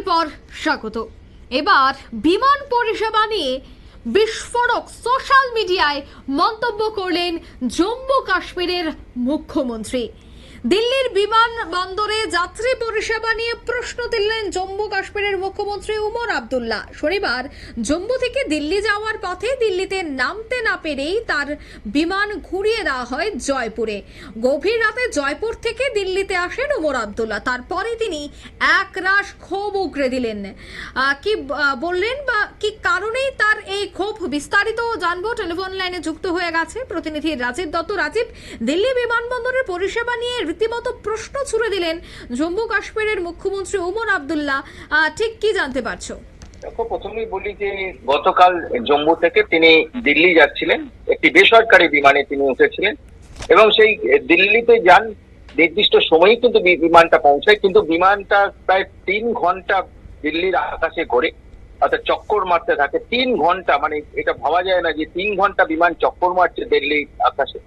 বিরতির পর স্বাগত। এবার বিমান পরিষেবা নিয়ে বিস্ফোরক সোশ্যাল মিডিয়ায় মন্তব্য করলেন জম্মু কাশ্মীরের মুখ্যমন্ত্রী। দিল্লির বিমান বন্দরে যাত্রী পরিষেবা নিয়ে প্রশ্ন তুললেন জম্মু কাশ্মীরের মুখ্যমন্ত্রী উমর আবদুল্লাহ। শনিবার জম্মু থেকে দিল্লি যাওয়ার পথে দিল্লিতে নামতে না পেরেই তার বিমান ঘুরিয়ে দেওয়া হয় জয়পুরে। গভীর রাতে জয়পুর থেকে দিল্লিতে আসেন উমর আবদুল্লাহ। তারপরে তিনি এক রাশ ক্ষোভ উগরে দিলেন। কি বললেন বা কি কারণেই তার এই ক্ষোভ? বিস্তারিত জানব। টেলিফোন লাইনে যুক্ত হয়ে গেছে প্রতিনিধি রাজীব দত্ত। রাজীব, দিল্লি বিমানবন্দরের পরিষেবা নিয়ে রীতিমতো প্রশ্ন ছুড়ে দিলেন জম্মু কাশ্মীরের মুখ্যমন্ত্রী উমর আবদুল্লাহ। ঠিক কি জানতে পারছ? দেখো, প্রথমেই বলি যে গতকাল জম্মু থেকে তিনি দিল্লি যাচ্ছিলেন। একটি বেসরকারি বিমানে তিনি উঠেছিলেন। এবং সেই দিল্লিতে যান, নির্দিষ্ট সময়েই কিন্তু বিমানটা পৌঁছায়। কিন্তু বিমানটা প্রায় তিন ঘণ্টা দিল্লির আকাশে ঘোরে। অর্থাৎ চক্কর মারতে থাকে। তিন ঘণ্টা মানে এটা ভাবা যায় না যে তিন ঘণ্টা বিমান চক্কর মারছে দিল্লির আকাশে।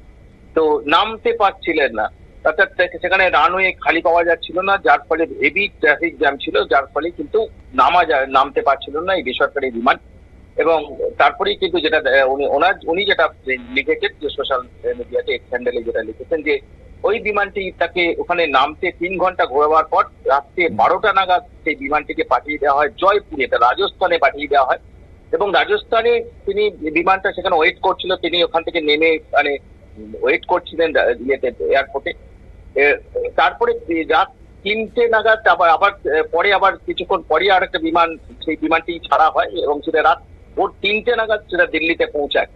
তো নামতে পারছিলেন না। অর্থাৎ সেখানে রানওয়ে খালি পাওয়া যাচ্ছিল না, যার ফলে হেভি ট্রাফিক জ্যাম ছিল, যার ফলে কিন্তু নামা যায় নামতে পারছিল না এই বেসরকারি বিমান। এবং তারপরেই কিন্তু যেটা উনি, ওনার, উনি যেটা লিখেছেন যে সোশ্যাল মিডিয়াতে হ্যান্ডেলে যেটা লিখেছেন যে, ওই বিমানটি তাকে ওখানে নামতে তিন ঘণ্টা ঘোরাবার পর রাত্রে বারোটা নাগাদ সেই বিমানটিকে পাঠিয়ে দেওয়া হয়, জয়পুরে রাজস্থানে পাঠিয়ে দেওয়া হয়। এবং রাজস্থানে তিনি বিমানটা সেখানে ওয়েট করছিল, তিনি ওখান থেকে নেমে মানে ওয়েট করছিলেন ইয়েতে এয়ারপোর্টে তারপরে রাত তিনটে নাগাদ আবার আবার পরে আবার কিছুক্ষণ পরে আর একটা বিমান, সেই বিমানটি ছাড়া হয় এবং সেটা রাত ভোর তিনটে নাগাদ সেটা দিল্লিতে পৌঁছায়।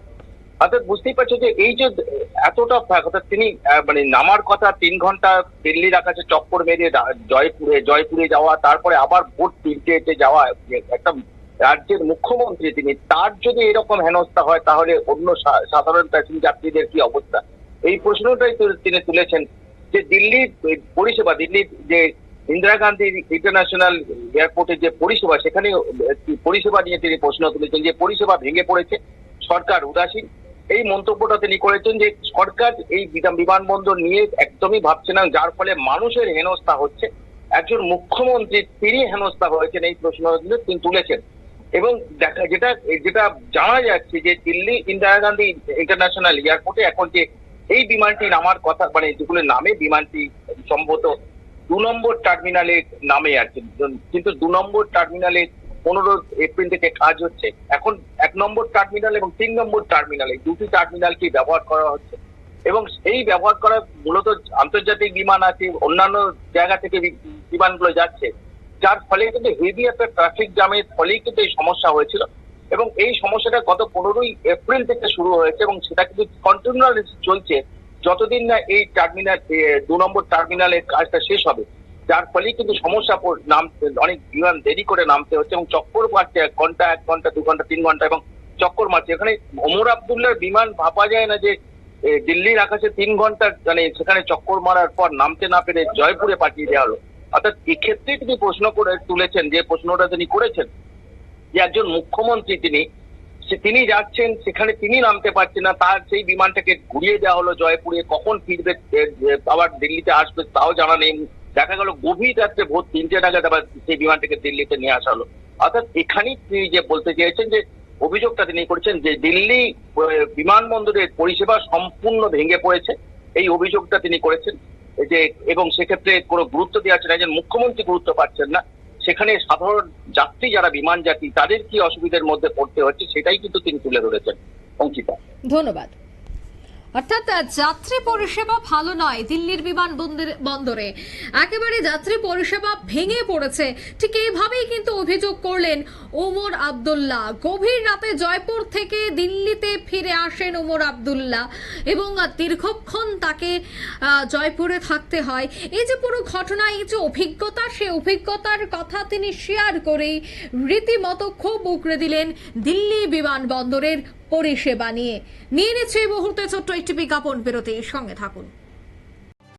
অর্থাৎ বুঝতেই পারছ যে এই যে এতটা অর্থাৎ তিনি মানে নামার কথা তিন ঘণ্টা দিল্লির আকাশে চক্কর মেরে জয়পুরে জয়পুরে যাওয়া, তারপরে আবার ভোট তিনটে যাওয়া একটা রাজ্যের মুখ্যমন্ত্রী তিনি, তার যদি এরকম হেনস্থা হয়, তাহলে অন্য সাধারণ প্যাসেঞ্জার যাত্রীদের কি অবস্থা? এই প্রশ্নটাই তিনি তুলেছেন যে দিল্লির পরিষেবা দিল্লির যে ইন্দিরা গান্ধী ইন্টারন্যাশনাল এয়ারপোর্টের যে পরিষেবা, সেখানে পরিষেবা নিয়ে তিনি প্রশ্ন তুলেছেন যে পরিষেবা ভেঙে পড়েছে, সরকার উদাসীন। এই মন্তব্যটা তিনি করেছেন যে সরকার এই বিমানবন্দর নিয়ে একদমই ভাবছে না, যার ফলে মানুষের হেনস্থা হচ্ছে। একজন মুখ্যমন্ত্রী তিনি হেনস্থা হয়েছেন এই প্রশ্ন তিনি তুলেছেন। এবং দেখা যেটা যেটা জানা যাচ্ছে যে দিল্লি ইন্দিরা গান্ধী ইন্টারন্যাশনাল এয়ারপোর্টে এখন যে এই বিমানটি নামার কথা মানে যেগুলো নামে, বিমানটি সম্ভবত দু নম্বর টার্মিনালে নামে আর কি। কিন্তু দু নম্বর টার্মিনালে পনেরো এপ্রিল থেকে কাজ হচ্ছে। এখন এক নম্বর টার্মিনাল এবং তিন নম্বর টার্মিনালে দুটি টার্মিনালকে ব্যবহার করা হচ্ছে। এবং এই ব্যবহার করা মূলত আন্তর্জাতিক বিমান আছে, অন্যান্য জায়গা থেকে বিমানগুলো যাচ্ছে। যার ফলে কিন্তু হেভি একটা ট্রাফিক জ্যামের ফলেই কিন্তু এই সমস্যা হয়েছিল। এবং এই সমস্যাটা গত পনেরোই এপ্রিল থেকে শুরু হয়েছে এবং সেটা কিন্তু কন্টিনিউয়াস চলছে। যতদিন না এই টার্মিনাল দু নম্বর টার্মিনালের কাজটা শেষ হবে, যার ফলেই কিন্তু সমস্যা নামতে, অনেক বিমান দেরি করে নামতে হচ্ছে এবং চক্কর মারছে এক ঘণ্টা এক ঘণ্টা, দু ঘণ্টা, তিন ঘণ্টা এবং চক্কর মারছে। এখানে ওমর আবদুল্লার বিমান ভাবা যায় না যে দিল্লির আকাশে তিন ঘণ্টা মানে সেখানে চক্কর মারার পর নামতে না পেরে জয়পুরে পাঠিয়ে দেওয়া হলো। অর্থাৎ এক্ষেত্রে তিনি প্রশ্ন করে তুলেছেন, যে প্রশ্নটা তিনি করেছেন যে একজন মুখ্যমন্ত্রী তিনি তিনি যাচ্ছেন, সেখানে তিনি নামতে পারছেন না, তার সেই বিমানটাকে ঘুরিয়ে দেওয়া হলো জয়পুরে, কখন ফিরবে আবার দিল্লিতে আসবে তাও জানা নেই। দেখা গেল গভীর রাত্রে ভোর তিনটে নাগাদ আবার সেই বিমানটাকে দিল্লিতে নিয়ে আসা হলো। অর্থাৎ এখানেই তিনি যে বলতে চেয়েছেন যে, অভিযোগটা তিনি করেছেন যে দিল্লি বিমানবন্দরের পরিষেবা সম্পূর্ণ ভেঙে পড়েছে। এই অভিযোগটা তিনি করেছেন। যে, এবং সেক্ষেত্রে কোনো গুরুত্ব দেওয়া হচ্ছে না, একজন মুখ্যমন্ত্রী গুরুত্ব পাচ্ছেন না। সেখানে সাধারণ যাত্রী যারা বিমান যাত্রী, তাদের কি অসুবিধার মধ্যে পড়তে হচ্ছে, সেটাই কিন্তু তিনি তুলে ধরেছেন, অঙ্কিতা। ধন্যবাদ। অর্থাৎ যাত্রী পরিষেবা ভালো নয় দিল্লির বিমান বন্দরে একেবারে যাত্রী পরিষেবা ভেঙে পড়েছে। ঠিক এইভাবেই কিন্তু অভিযোগ করলেন ওমর আবদুল্লাহ। গভীর রাতে জয়পুর থেকে দিল্লিতে ফিরে আসেন ওমর আবদুল্লাহ এবং দীর্ঘক্ষণ তাকে জয়পুরে থাকতে হয়। এই যে পুরো ঘটনা, এই যে অভিজ্ঞতা, সে অভিজ্ঞতার কথা তিনি শেয়ার করেই রীতিমতো ক্ষোভ উগড়ে দিলেন দিল্লি বিমানবন্দরের পরিষেবা নিয়ে। নিয়ে নিচ্ছে এই মুহূর্তে ছোট্ট একটি বিজ্ঞাপন। বিরতির সঙ্গে থাকুন।